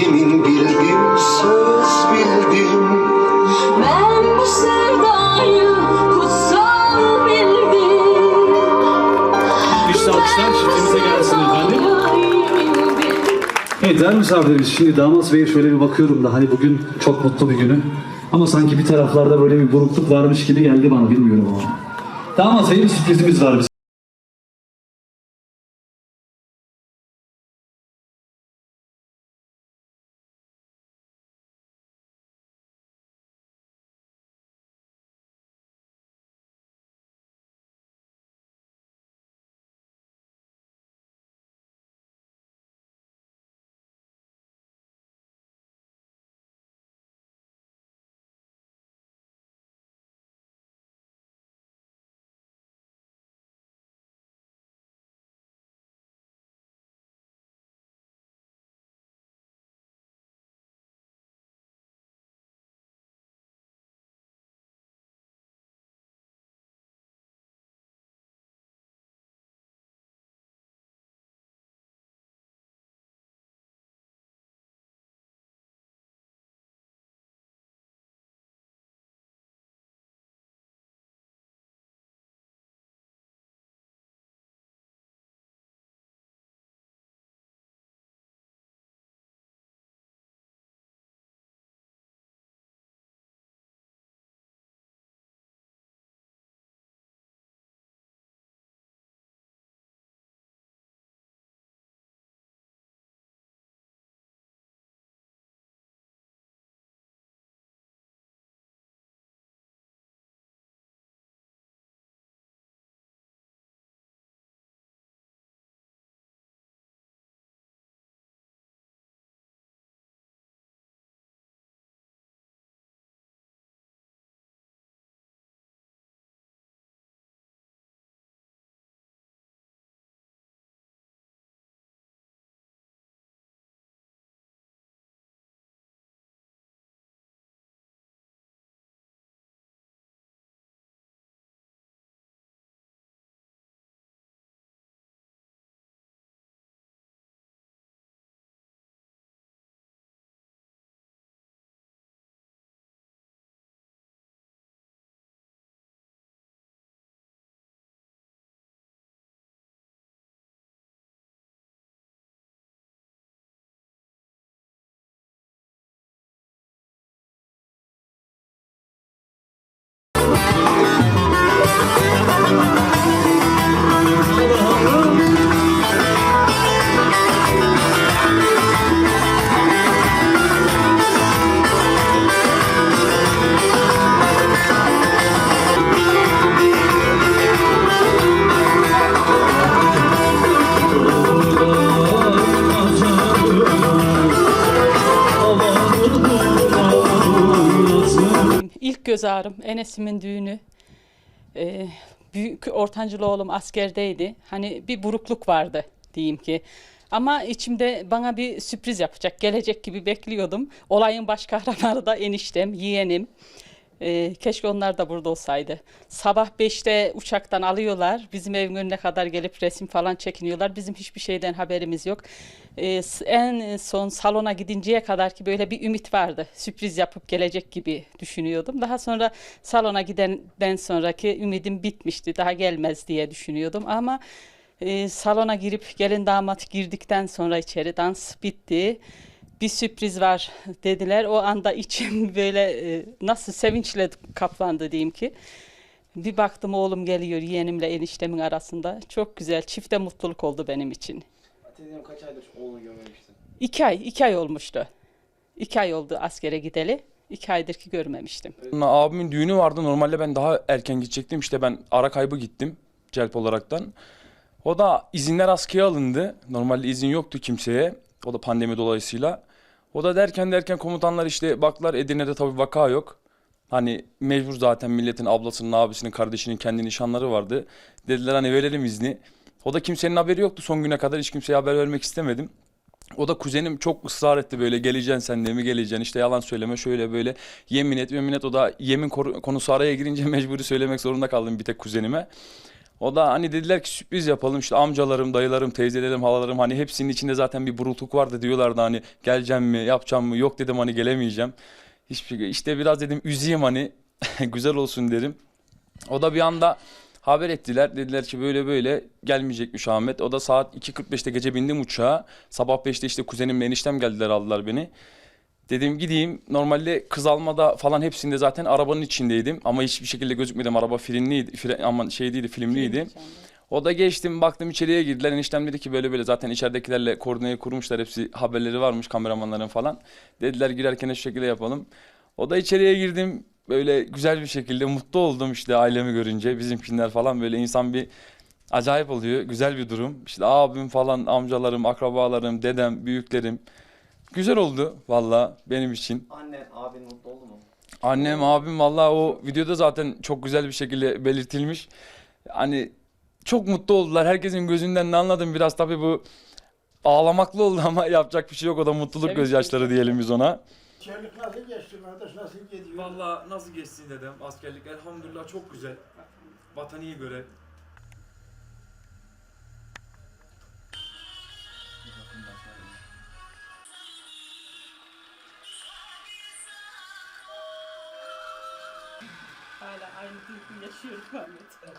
Yemin bildim, söz bildim Ben bu sevdayı kutsal bildim İşte alkışlar çiftimize gelsin efendim. Evet değerli misafirlerimiz şimdi damat beye şöyle bir bakıyorum da hani bugün çok mutlu bir günü. Ama sanki bir taraflarda böyle bir burukluk varmış gibi geldi bana bilmiyorum ama. Damat bey bir sürprizimiz var bize. Göz ağrım Enes'imin düğünü. Ee, büyük ortancılı oğlum askerdeydi. Hani bir burukluk vardı diyeyim ki. Ama içimde bana bir sürpriz yapacak, gelecek gibi bekliyordum. Olayın baş kahramanı da eniştem, yeğenim. Ee, keşke onlar da burada olsaydı. Sabah 5'te uçaktan alıyorlar. Bizim evin önüne kadar gelip resim falan çekiniyorlar. Bizim hiçbir şeyden haberimiz yok. Ee, en son salona gidinceye kadar ki böyle bir ümit vardı. Sürpriz yapıp gelecek gibi düşünüyordum. Daha sonra salona gidenden sonraki ümidim bitmişti. Daha gelmez diye düşünüyordum ama e, salona girip gelin damat girdikten sonra içeri dans bitti bir sürpriz var dediler. O anda içim böyle e, nasıl sevinçle kaplandı diyeyim ki. Bir baktım oğlum geliyor yeğenimle eniştemin arasında. Çok güzel, çifte mutluluk oldu benim için. Teyzem kaç aydır oğlunu görmemiştin? İki ay, iki ay olmuştu. İki ay oldu askere gideli. İki aydır ki görmemiştim. Abimin düğünü vardı. Normalde ben daha erken gidecektim. İşte ben ara kaybı gittim celp olaraktan. O da izinler askıya alındı. Normalde izin yoktu kimseye. O da pandemi dolayısıyla. O da derken derken komutanlar işte baklar Edirne'de tabii vaka yok. Hani mecbur zaten milletin ablasının, abisinin, kardeşinin kendi nişanları vardı. Dediler hani verelim izni. O da kimsenin haberi yoktu son güne kadar. Hiç kimseye haber vermek istemedim. O da kuzenim çok ısrar etti böyle geleceksin sen de mi geleceksin işte yalan söyleme şöyle böyle yemin et yemin et o da yemin konusu araya girince mecburi söylemek zorunda kaldım bir tek kuzenime. O da hani dediler ki sürpriz yapalım işte amcalarım, dayılarım, teyzelerim, halalarım hani hepsinin içinde zaten bir burukluk vardı diyorlardı hani geleceğim mi, yapacağım mı? Yok dedim hani gelemeyeceğim. Hiçbir işte biraz dedim üzeyim hani güzel olsun derim. O da bir anda haber ettiler. Dediler ki böyle böyle gelmeyecekmiş Ahmet. O da saat 2.45'te gece bindim uçağa. Sabah 5'te işte kuzenimle eniştem geldiler aldılar beni. Dedim gideyim. Normalde kız almada falan hepsinde zaten arabanın içindeydim. Ama hiçbir şekilde gözükmedim. Araba frenliydi. Fren, aman şey değildi filmliydi. O da geçtim baktım içeriye girdiler. Eniştem dedi ki böyle böyle zaten içeridekilerle koordinayı kurmuşlar. Hepsi haberleri varmış kameramanların falan. Dediler girerken şu şekilde yapalım. O da içeriye girdim. Böyle güzel bir şekilde mutlu oldum işte ailemi görünce. Bizimkinler falan böyle insan bir acayip oluyor. Güzel bir durum. İşte abim falan, amcalarım, akrabalarım, dedem, büyüklerim. Güzel oldu valla benim için. Annen, abin mutlu oldu mu? Annem, abim valla o videoda zaten çok güzel bir şekilde belirtilmiş. Hani çok mutlu oldular. Herkesin gözünden ne anladım biraz tabii bu ağlamaklı oldu ama yapacak bir şey yok. O da mutluluk Sevinç gözyaşları diyelim biz ona. Askerlik nasıl geçti kardeş nasıl gidiyor? Valla nasıl geçsin dedem askerlik elhamdülillah çok güzel. Vataniye göre. Hala aynı duyguyu yaşıyorum Ahmet.